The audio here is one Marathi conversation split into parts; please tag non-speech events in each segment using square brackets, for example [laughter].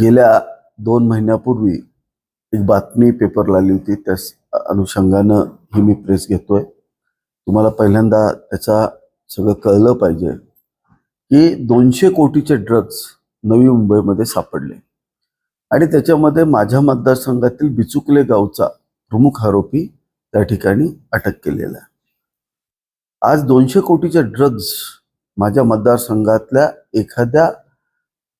गेल्या दोन महिन्यापूर्वी एक बातमी पेपरला आली होती. त्या अनुषंगानं ही मी प्रेस घेतोय. तुम्हाला पहिल्यांदा त्याचा सगळं कळलं पाहिजे की दोनशे कोटीचे ड्रग्ज नवी मुंबईमध्ये सापडले. आणि त्याच्यामध्ये माझ्या मतदारसंघातील बिचुकले गावचा प्रमुख आरोपी त्या ठिकाणी अटक केलेला आहे. आज दोनशे कोटीचे ड्रग्ज माझ्या मतदारसंघातल्या एखाद्या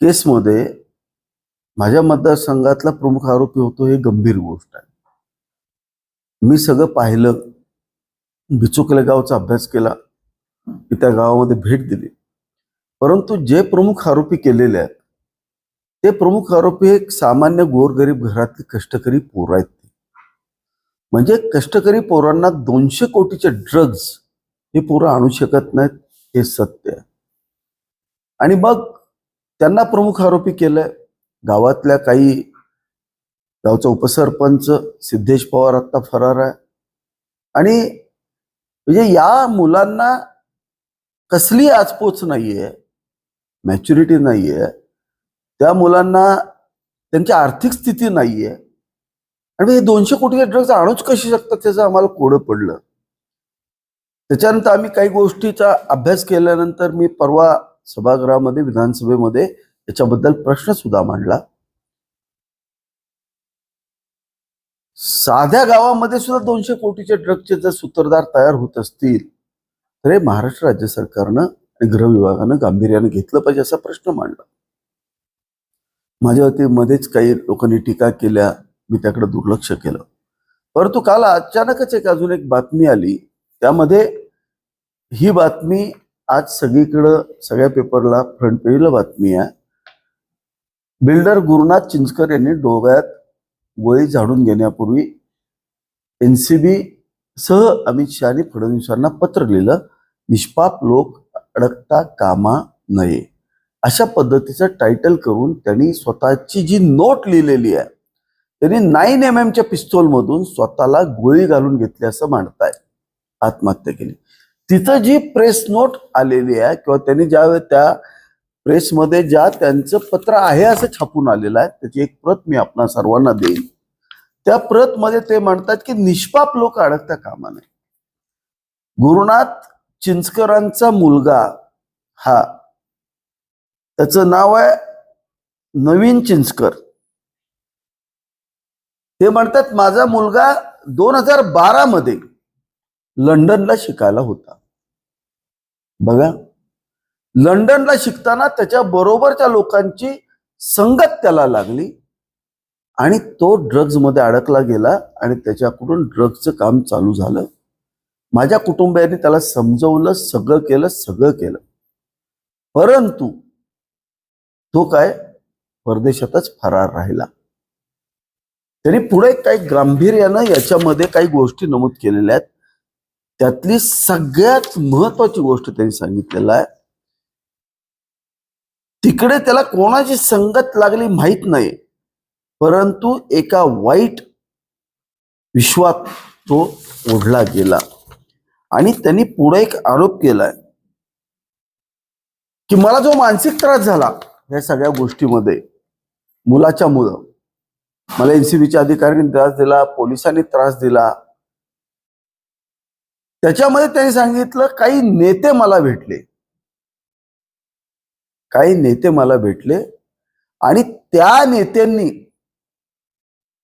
केसमध्ये माझ्या मतदारसंघातला प्रमुख आरोपी होतो हे गंभीर गोष्ट आहे. मी सगळं पाहिलं बिचुकले गावचा अभ्यास केला मी त्या गावामध्ये भेट दिली. परंतु जे प्रमुख आरोपी केलेले आहेत ते प्रमुख आरोपी एक सामान्य गोरगरीब घरातले कष्टकरी पोरं आहेत म्हणजे कष्टकरी पोरांना दोनशे कोटीचे ड्रग्ज हे पोरं आणू शकत नाहीत हे सत्य आहे. आणि मग त्यांना प्रमुख आरोपी केलंय गावातल्या काही गावचा उपसरपंच सिद्धेश पवार आता फरार आहे. आणि म्हणजे या मुलांना कसली आचपोच नाहीये मॅच्युरिटी नाहीये त्या मुलांना त्यांची आर्थिक स्थिती नाहीये. आणि हे दोनशे कोटी ड्रग्ज आणूच कशी शकतात त्याचं आम्हाला कोडं पडलं. त्याच्यानंतर आम्ही काही गोष्टीचा अभ्यास केल्यानंतर मी परवा सभागृहामध्ये विधानसभेमध्ये याच्याबद्दल प्रश्न सुद्धा मांडला. साध्या गावामध्ये सुद्धा दोनशे कोटीचे ड्रगचे जर सूत्रधार तयार होत असतील तर हे महाराष्ट्र राज्य सरकारनं आणि गृह विभागानं गांभीर्यानं घेतलं पाहिजे असा प्रश्न मांडला. माझ्यावरती मध्येच काही लोकांनी टीका केल्या मी त्याकडे दुर्लक्ष केलं. परंतु काल अचानकच एक अजून एक बातमी आली. त्यामध्ये ही बातमी आज सगळीकडं सगळ्या पेपरला फ्रंट पेजला बातमी आहे. बिल्डर गुरुनाथ चिंचकर यांनी डोळ्यात गोळी झाडून घेण्यापूर्वी एनसीबी सह अमित शहा आणि फडणवीसांना पत्र लिहिलं निष्पाप लोक अडकता कामा नये. अशा पद्धतीचं टायटल करून त्यांनी स्वतःची जी नोट लिहिलेली आहे त्यांनी नाईन एम एमच्या पिस्तोलमधून स्वतःला गोळी घालून घेतली असं मांडताय. आत्महत्या केली. तिथं जी प्रेस नोट आलेली आहे किंवा त्यांनी ज्या त्या प्रेसमध्ये ज्या त्यांचं पत्र आहे असं छापून आलेलं आहे त्याची एक प्रत मी आपणा सर्वांना देईन. त्या प्रत मध्ये ते म्हणतात की निष्पाप लोक अडकता कामा नये गुरुनाथ चिंचकरांचा मुलगा हा त्याचं नाव आहे नवीन चिंचकर. ते म्हणतात माझा मुलगा दोन हजार बारा मध्ये लंडनला शिकायला होता. बघा लंडनला शिकताना त्याच्या बरोबरच्या लोकांची संगत त्याला लागली आणि तो ड्रग्जमध्ये अडकला गेला आणि त्याच्याकडून ड्रग्जचं काम चालू झालं. माझ्या कुटुंबियांनी त्याला समजवलं सगळं केलं सगळं केलं. परंतु तो काय परदेशातच फरार राहिला. त्यांनी पुढे काही गांभीर्यानं याच्यामध्ये काही गोष्टी नमूद केलेल्या आहेत. त्यातली सगळ्यात महत्वाची गोष्ट त्यांनी सांगितलेलं आहे तिकडे त्याला कोणाची संगत लागली माहीत नाही परंतु एका वाईट विश्वात तो ओढला गेला. आणि त्यांनी पुढे एक आरोप केलाय की मला जो मानसिक त्रास झाला या सगळ्या गोष्टीमध्ये मुलाच्या मुलं मला एनसीबीच्या अधिकाऱ्यांनी त्रास दिला पोलिसांनी त्रास दिला त्याच्यामध्ये त्यांनी सांगितलं काही नेते मला भेटले. काही नेते मला भेटले आणि त्या नेत्यांनी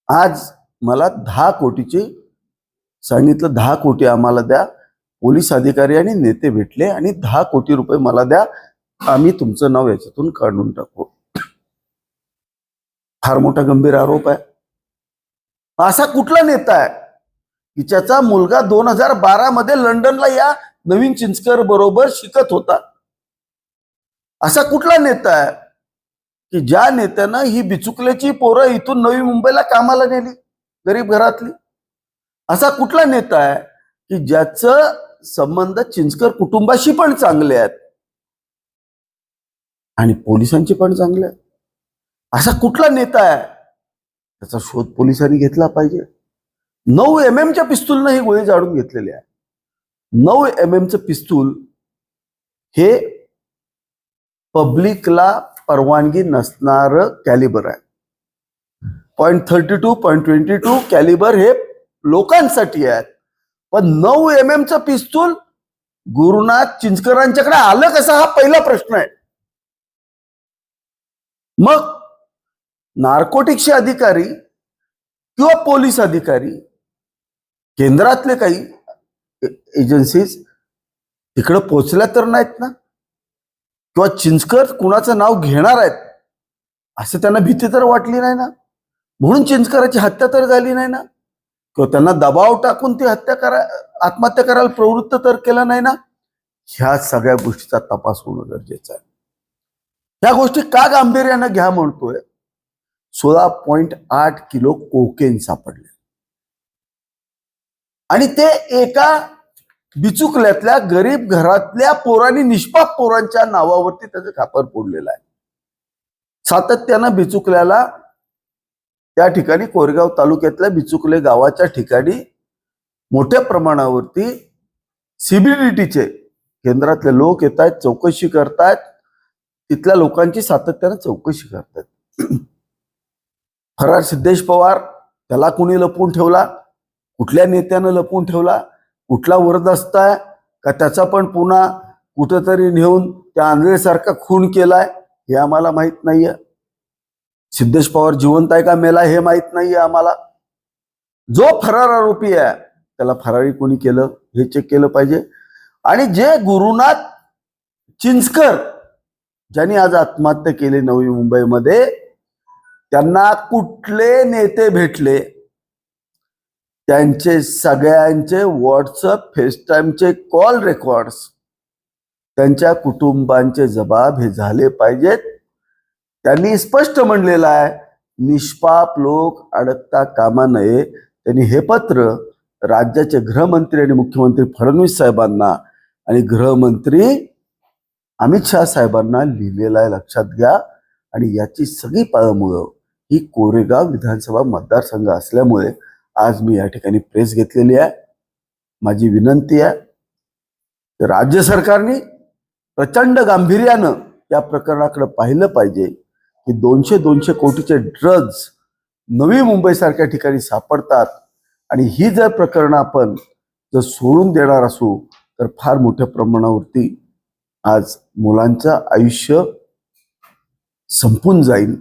आज मला दहा कोटीचे सांगितलं दहा कोटी आम्हाला द्या पोलीस अधिकारी आणि नेते भेटले आणि दहा कोटी रुपये मला द्या आम्ही तुमचं नाव याच्यातून काढून टाकू. फार मोठा गंभीर आरोप आहे. असा कुठला नेता आहे की मुलगा दोन हजार बारा मध्ये लंडनला या नवीन चिंचकर बरोबर शिकत होता? असा कुठला नेता आहे की ज्या नेत्यानं ही बिचुकल्याची पोरं इथून नवी मुंबईला कामाला नेली गरीब घरातली? असा कुठला नेता आहे की ज्याचं संबंध चिंचकर कुटुंबाशी पण चांगले आहेत आणि पोलिसांचे पण चांगले आहेत? असा कुठला नेता आहे? त्याचा शोध पोलिसांनी घेतला पाहिजे. नऊ एम एमच्या पिस्तूलनं ही गोळी जाडून घेतलेली आहे. नऊ एम एमचं पिस्तूल हे पब्लिकला परवानगी नसणार कॅलिबर आहे. Point thirty two point twenty two calibre हे लोकांसाठी आहेत. पण नऊ एम एमचं पिस्तूल गुरुनाथ चिंचकरांच्याकडे आलं कसं हा पहिला प्रश्न आहे. मग नार्कोटिक्सचे अधिकारी किंवा पोलीस अधिकारी केंद्रातले काही एजन्सीज तिकडे पोचल्या तर नाहीत ना? किंवा चिंचकर कुणाचं नाव घेणार आहेत असं त्यांना भीती तर वाटली नाही ना? म्हणून चिंचकराची हत्या तर झाली नाही ना? किंवा त्यांना दबाव टाकून ती हत्या करा आत्महत्या करायला प्रवृत्त तर केलं नाही ना? ह्या सगळ्या गोष्टीचा तपास होणं गरजेचं आहे. ह्या गोष्टी का गांभीर्यानं घ्या म्हणतोय? सोळा पॉइंट आठ किलो कोकेन सापडले. आणि ते एका बिचुकल्यातल्या गरीब घरातल्या पोरांनी निष्पाप पोरांच्या नावावरती त्याचं खापर फोडलेलं आहे. सातत्यानं बिचुकल्याला त्या ठिकाणी कोरेगाव तालुक्यातल्या बिचुकले गावाच्या ठिकाणी मोठ्या प्रमाणावरती सीबीडीटीचे केंद्रातले लोक येत आहेत चौकशी करतायत. तिथल्या लोकांची सातत्यानं चौकशी करतायत. फरार सिद्धेश पवार त्याला कुणी लपवून ठेवला? कुठल्या नेत्यानं लपवून ठेवला? कुठला वरदस्त आहे का त्याचा पण पुन्हा कुठंतरी नेऊन त्या आंधळेसारखा खून केलाय हे आम्हाला माहीत नाहीये. सिद्धेश पवार जिवंत आहे का मेला हे माहीत नाहीये आम्हाला. जो फरार आरोपी आहे त्याला फरारी कोणी केलं हे चेक केलं पाहिजे. आणि जे गुरुनाथ चिंचकर ज्यांनी आज आत्महत्या केली नवी मुंबईमध्ये त्यांना कुठले नेते भेटले? त्यांचे सगळ्यांचे व्हॉट्सअप फेसटाईमचे कॉल रेकॉर्ड्स त्यांच्या कुटुंबांचे जबाब हे झाले पाहिजेत. त्यांनी स्पष्ट म्हणलेलं आहे निष्पाप लोक अडकता कामा नये. त्यांनी हे पत्र राज्याचे गृहमंत्री आणि मुख्यमंत्री फडणवीस साहेबांना आणि गृहमंत्री अमित शहा साहेबांना लिहिलेलं आहे. लक्षात घ्या. आणि याची सगळी पाळमुळं ही कोरेगाव विधानसभा मतदारसंघ असल्यामुळे आज मी या ठिकाणी प्रेस घेतलेली आहे. माझी विनंती आहे राज्य सरकारने प्रचंड गांभीर्यानं या प्रकरणाकडे पाहिलं पाहिजे की दोनशे दोनशे कोटीचे ड्रग्ज नवी मुंबईसारख्या ठिकाणी सापडतात आणि ही जर प्रकरणं आपण जर सोडून देणार असू तर फार मोठ्या प्रमाणावरती आज मुलांचं आयुष्य संपून जाईल.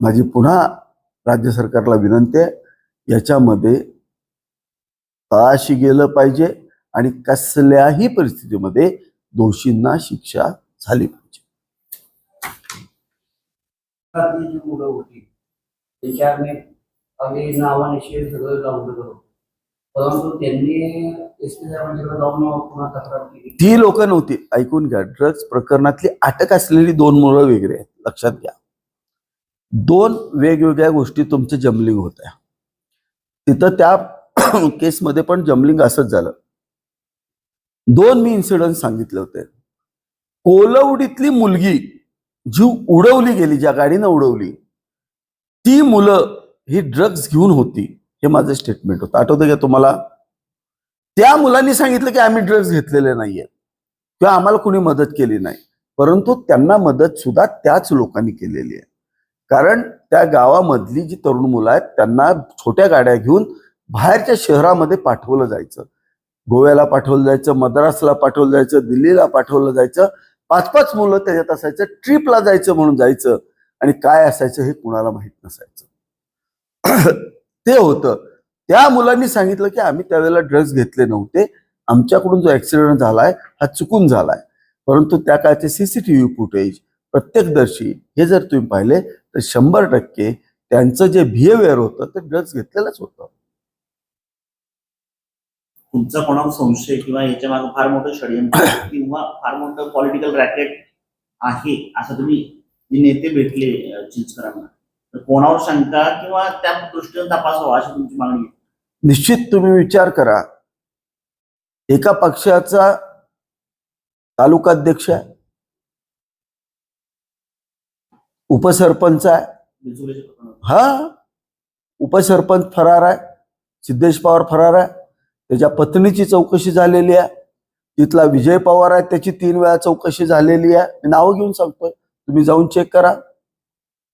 माझी पुन्हा राज्य सरकारला विनंती आहे. याच्यामध्ये तळाशी गेलं पाहिजे आणि कसल्याही परिस्थितीमध्ये दोषींना शिक्षा झाली पाहिजे. घरातली जी मुलं होती त्यांच्या आम्ही आम्ही नावानिशी सगळं लावलं करतो परंतु त्यांनी एस पी साहेबांच्याकडे जाऊन पुन्हा तक्रार केली. ती लोक नव्हती. ऐकून घ्या ड्रग्ज प्रकरणातली अटक असलेली दोन मुलं वेगळी आहेत. लक्षात घ्या. दोन वेगवेगळ्या गोष्टी तुमचे जमलिंग होत्या तिथं त्या [coughs] केसमध्ये पण जमलिंग असंच झालं. दोन मी इन्सिडंट सांगितले होते. कोलवडीतली मुलगी जी उडवली गेली ज्या गाडीनं उडवली ती मुलं ही ड्रग्ज घेऊन होती हे माझं स्टेटमेंट होतं. आठवतं का तुम्हाला? त्या मुलांनी सांगितलं की आम्ही ड्रग्ज घेतलेले नाहीये. किंवा आम्हाला कुणी मदत केली नाही. परंतु त्यांना मदत सुद्धा त्याच लोकांनी केलेली आहे. कारण त्या गावामधली जी तरुण मुलं आहेत त्यांना छोट्या गाड्या घेऊन बाहेरच्या शहरामध्ये पाठवलं जायचं. गोव्याला पाठवलं जायचं मद्रासला पाठवलं जायचं दिल्लीला पाठवलं जायचं. पाच पाच मुलं त्याच्यात असायचं ट्रिपला जायचं म्हणून जायचं. आणि काय असायचं हे कुणाला माहीत नसायचं. [clears throat] ते होतं. त्या मुलांनी सांगितलं की आम्ही त्यावेळेला ड्रग्ज घेतले नव्हते. आमच्याकडून जो ऍक्सिडेंट झालाय हा चुकून झालाय. परंतु त्या काळचे सीसीटीव्ही फुटेज प्रत्यक्षदर्शी हे जर तुम्ही पाहिले तर शंभर टक्के त्यांचं जे बिहेवियर होतं ते ड्रग्ज घेतलेलंच होतं. तुमचा कोणावर संशय किंवा याच्या मागे फार मोठं षडयंत्र [coughs] किंवा फार मोठं पॉलिटिकल रॅकेट आहे असं तुम्ही जे नेते भेटले चिंचकरांना. तर कोणावर शंका किंवा त्या दृष्टीने तपासावा अशी तुमची मागणी आहे. निश्चित तुम्ही विचार करा. एका पक्षाचा तालुकाध्यक्ष आहे. उपसरपंच आहे. हा? उपसरपंच फरार आहे. सिद्धेश पवार फरार आहे. त्याच्या पत्नीची चौकशी झालेली आहे. तिथला विजय पवार आहे त्याची तीन वेळा चौकशी झालेली आहे. मी नावं घेऊन सांगतोय. तुम्ही जाऊन चेक करा.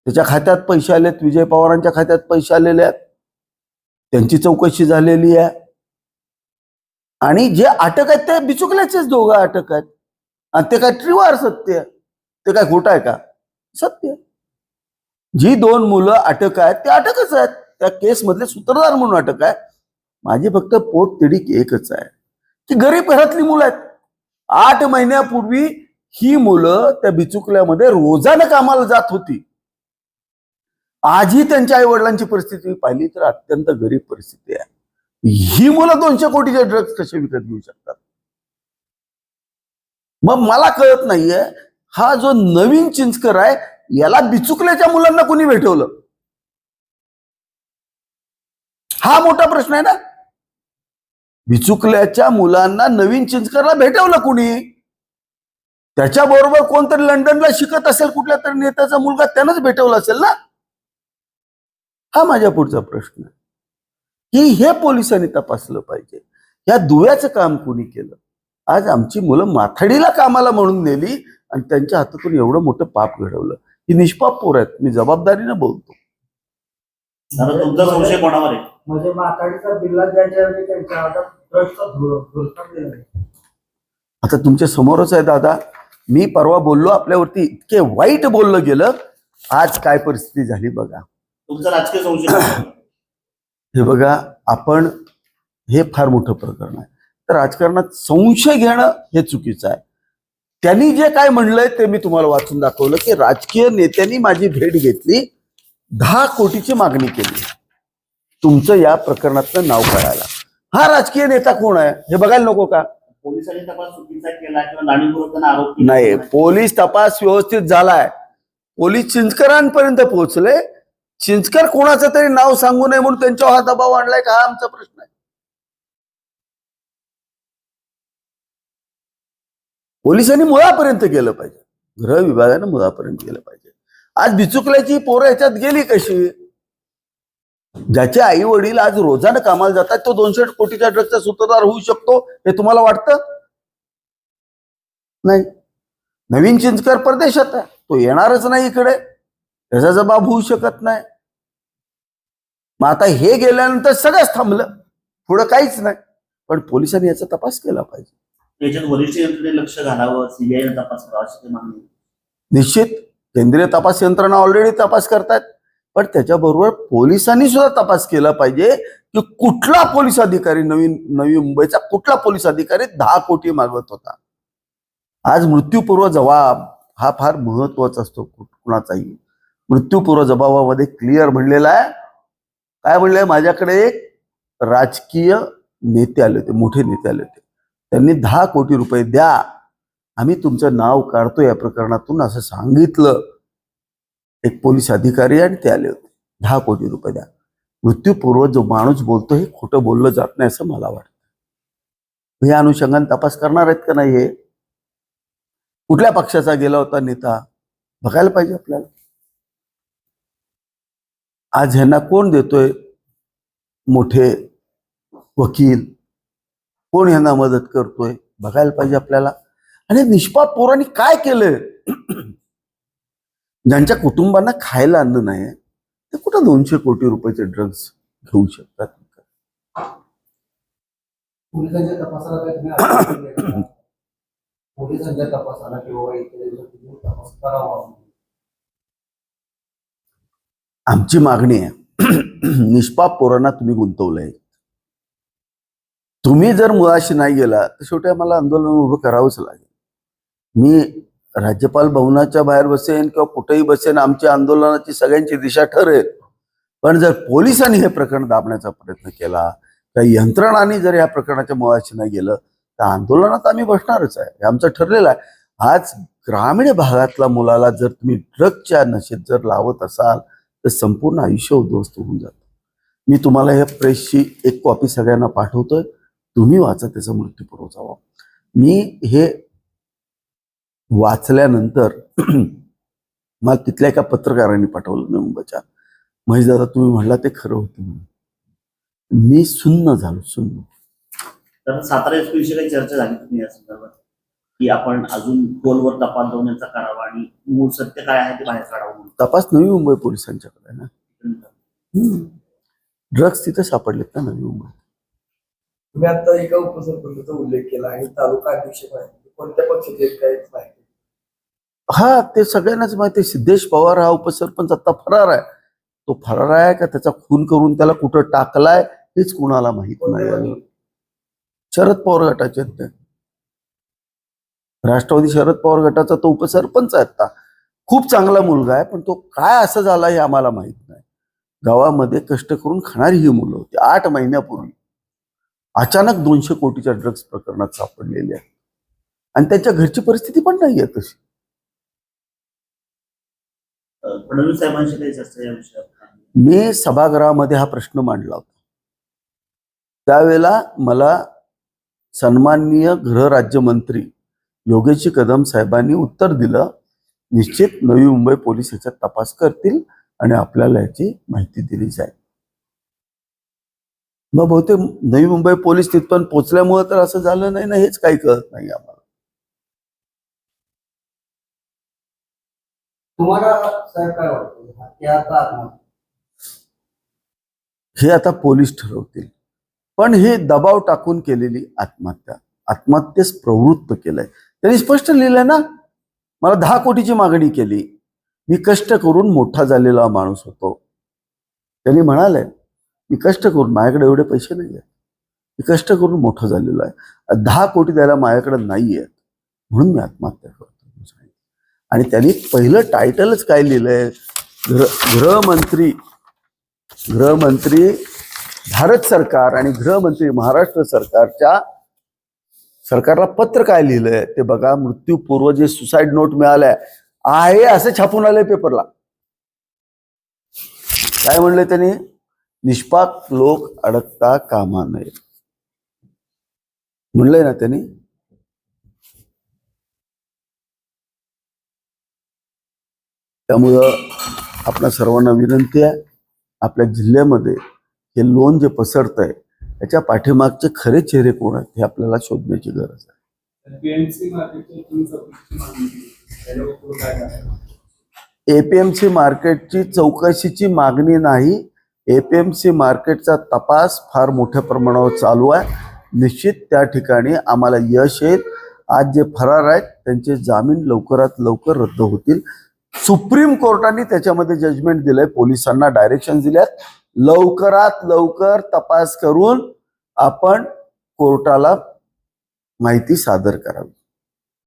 त्याच्या खात्यात पैसे आलेत विजय पवारांच्या खात्यात पैसे आलेले आहेत. त्यांची चौकशी झालेली आहे. आणि जे अटक आहेत ते बिचुकल्याचेच दोघं अटक आहेत. आणि ते काय ट्रिवार सत्य ते काय खोटं आहे का? सत्य जी दोन मुलं अटक आहेत ते अटकच आहेत. त्या केसमधले सूत्रधार म्हणून अटक आहे. माझी फक्त पोट तिडीक एकच आहे. की गरीब घरातली मुलं आहेत. आठ महिन्यापूर्वी ही मुलं त्या बिचुकल्यामध्ये रोजानं कामाला जात होती. आजही त्यांच्या आई वडिलांची परिस्थिती पाहिली तर अत्यंत गरीब परिस्थिती आहे. ही मुलं दोनशे कोटीचे ड्रग्ज कसे विकत घेऊ शकतात? मग मला कळत नाहीये हा जो नवीन चिंचकर आहे याला बिचुकल्याच्या मुलांना कोणी भेटवलं? हा मोठा प्रश्न आहे ना? बिचुकल्याच्या मुलांना नवीन चिंचकरला भेटवलं कुणी? त्याच्याबरोबर कोणतरी लंडनला शिकत असेल कुठल्या तरी नेत्याचा मुलगा त्यानंच भेटवला असेल ना? हा माझ्या पुढचा प्रश्न आहे. की हे पोलिसांनी तपासलं पाहिजे. या दुव्याचं काम कुणी केलं? आज आमची मुलं माथाडीला कामाला म्हणून नेली आणि त्यांच्या हातातून एवढं मोठं पाप घडवलं. ही निष्पाप पोर आहेत. मी जबाबदारीनं बोलतो. दादा तुमचा संशय कोणावर आहे? म्हणजे माताडीचा बिल्ला द्यायच्या वेळी त्यांच्या हातात ट्रस्टचा धुरस्थान दिलं आता तुमच्या समोरच आहे दादा. मी परवा बोललो आपल्यावरती इतके वाईट बोललं गेलं. आज काय परिस्थिती झाली बघा. तुमचा राजकीय संशय कोणावर? हे बघा आपण हे फार मोठं प्रकरण आहे. तर राजकारणात संशय घेणं हे चुकीचं आहे. त्यांनी जे काय म्हणलंय ते मी तुम्हाला वाचून दाखवलं की राजकीय नेत्यांनी माझी भेट घेतली दहा कोटीची मागणी केली. तुमचं या प्रकरणातलं नाव कळायला. हा राजकीय नेता कोण आहे? हे बघायला नको का? पोलिसांनी तपास चुकीचा केला किंवा आरोप. नाही पोलीस तपास व्यवस्थित झालाय. पोलीस चिंचकरांपर्यंत पोहोचले. चिंचकर कोणाचं तरी नाव सांगू नये म्हणून त्यांच्यावर हा दबाव आणलाय का? हा आमचा प्रश्न आहे. पोलिसांनी मुळापर्यंत गेलं पाहिजे. गृह विभागानं मुळापर्यंत गेलं पाहिजे. आज बिचुकल्याची पोरं ह्याच्यात गेली कशी? ज्याचे आई वडील आज रोजानं कामाला जातात तो दोनशे कोटीच्या ड्रगचा सूत्रधार होऊ शकतो हे तुम्हाला वाटतं? नाही. नवीन चिंचकर परदेशात आहे. तो येणारच नाही इकडे. त्याचा जबाब होऊ शकत नाही. मग आता हे गेल्यानंतर सगळंच थांबलं. पुढं काहीच नाही. पण पोलिसांनी याचा तपास केला पाहिजे. याच्यात वरिष्ठ यंत्रणे लक्ष घालावं सीबीआय तपास करावा अशी मागणी निश्चित. केंद्रीय तपास यंत्रणा ऑलरेडी तपास करतात पण त्याच्याबरोबर पोलिसांनी सुद्धा तपास केला पाहिजे की कुठला पोलीस अधिकारी नवीन नवी मुंबईचा कुठला पोलीस अधिकारी दहा कोटी मागवत होता. आज मृत्यूपूर्व जबाब हा फार महत्त्वाचा असतो कुणाचाही. मृत्यूपूर्व जबाबामध्ये क्लिअर म्हणलेला आहे. काय म्हणलंय? माझ्याकडे एक राजकीय नेते आले होते मोठे नेते आले होते. त्यांनी दहा कोटी रुपये द्या. आम्ही तुमचं नाव काढतो या प्रकरणातून असं सांगितलं. एक पोलीस अधिकारी आणि ते आले होते. दहा कोटी रुपये द्या. मृत्यूपूर्व जो माणूस बोलतो हे खोटं बोललं जात नाही असं मला वाटतं. या अनुषंगाने तपास करणार आहेत का नाही हे? कुठल्या पक्षाचा गेला होता नेता? बघायला पाहिजे आपल्याला. आज ह्यांना कोण देतोय? मोठे वकील कोण ह्यांना मदत करतोय? बघायला पाहिजे आपल्याला. आणि निष्पाप पोरांनी काय केलंय? ज्यांच्या कुटुंबांना खायला अन्न नाही ते कुठं दोनशे कोटी रुपयाचे ड्रग्ज घेऊ शकतात? आमची मागणी आहे. निष्पाप पोरांना तुम्ही गुंतवलंय. तुम्ही जर मुळाशी नाही गेला तर शेवटी आम्हाला आंदोलन उभं करावंच लागेल. मी राज्यपाल भवनाच्या बाहेर बसेन किंवा कुठेही बसेन आमच्या आंदोलनाची सगळ्यांची दिशा ठरेल. पण जर पोलिसांनी हे प्रकरण दाबण्याचा प्रयत्न केला तर यंत्रणांनी जर या प्रकरणाच्या मुळाशी नाही गेलं तर आंदोलनात आम्ही बसणारच आहे. हे आमचं ठरलेलं आहे. आज ग्रामीण भागातल्या मुलाला जर तुम्ही ड्रगच्या नशेत जर लावत असाल तर संपूर्ण आयुष्य उद्ध्वस्त होऊन जातं. मी तुम्हाला या प्रेसची एक कॉपी सगळ्यांना पाठवतोय. तुम्ही वाचा त्याचा मृत्यूपूर्व जावा मी हे वाचल्यानंतर [clears throat] मला तिथल्या एका पत्रकारांनी पाठवलं मी मुंबईच्या महेश दादा तुम्ही म्हणला ते खरं होतं म्हणून. मी सुन्न झालो सुन्न. तर सातारा एसपी विषयी काही चर्चा झाली तुम्ही या संदर्भात. की आपण अजून खोलवर तपास जाऊन यांचा करावा आणि मूळ सत्य काय आहे ते बाहेर काढावं म्हणून. तपास नवी मुंबई पोलिसांच्याकडे ना? ड्रग्ज तिथे सापडलेत ना नवी मुंबई तुम्ही आता एका उपसरपंचाचा उल्लेख केला आणि तालुका अध्यक्ष कोणत्या पक्षाचे आहेत माहिती? हा ते सगळ्यांनाच माहिती आहे. सिद्धेश पवार हा उपसरपंच आता फरार आहे. तो फरार आहे का? त्याचा खून करून त्याला कुठं टाकलाय हेच कुणाला माहीत नाही. शरद पवार गटाचे आहेत ते. राष्ट्रवादी शरद पवार गटाचा तो उपसरपंच आहे आता. खूप चांगला मुलगा आहे पण तो काय असं झाला हे आम्हाला माहीत नाही. गावामध्ये कष्ट करून खाणारी ही मुलं होती. आठ महिन्यापूर्वी. अचानक दोनशे कोटीच्या ड्रग्ज प्रकरणात सापडलेली आहे आणि त्यांच्या घरची परिस्थिती पण नाही आहे तशी. अं, फडणवीस साहेबांशी काही चर्चा या विषयावर मी सभागृहामध्ये हा प्रश्न मांडला होता. त्यावेळेला मला सन्माननीय गृहराज्यमंत्री योगेश कदम साहेबांनी उत्तर दिलं निश्चित नवी मुंबई पोलीस याच्यात तपास करतील आणि आपल्याला याची माहिती दिली जाईल. मग बहुतेक नवी मुंबई पोलीस तिथपर्यंत पोहोचल्यामुळे तर असं झालं नाही ना हेच काही कळत नाही आम्हाला. हे आता पोलीस ठरवतील. पण हे दबाव टाकून केलेली आत्महत्या. आत्महत्येस प्रवृत्त केलंय. त्यांनी स्पष्ट लिहिलंय ना मला दहा कोटीची मागणी केली. मी कष्ट करून मोठा झालेला माणूस होतो. त्यांनी म्हणाले मी कष्ट करून माझ्याकडे एवढे पैसे नाही आहेत मी कष्ट करून मोठं झालेलो आहे. दहा कोटी द्यायला माझ्याकडे नाही आहेत म्हणून मी आत्महत्या करतो. आणि त्यांनी पहिलं टायटलच काय लिहिलंय? गृह गृहमंत्री गृहमंत्री भारत सरकार आणि गृहमंत्री महाराष्ट्र सरकारच्या सरकारला पत्र काय लिहिलंय? ते बघा मृत्यूपूर्व जे सुसाईड नोट मिळालंय आहे असं छापून आलंय पेपरला. काय म्हणलंय त्यांनी? निष्पाक लोक अडकता कामा नये. म्हणलंय ना त्यांनी? त्यामुळं आपल्या सर्वांना विनंती आहे आपल्या जिल्ह्यामध्ये हे लोन जे पसरत आहे त्याच्या पाठीमागचे खरे चेहरे कोण आहेत हे आपल्याला शोधण्याची गरज आहे. पीएमसी मार्केटच्या तीन चौकशीची मागणी केली. ए पी एम सी मार्केटचा तपास फार मोठ्या प्रमाणावर चालू आहे. निश्चित त्या ठिकाणी आम्हाला यश येईल. आज जे फरार आहेत त्यांचे जामीन लवकरात लवकर रद्द होतील. सुप्रीम कोर्टाने त्याच्यामध्ये जजमेंट दिलंय. पोलिसांना डायरेक्शन दिल्यात. लवकरात लवकर तपास करून आपण कोर्टाला माहिती सादर करावी.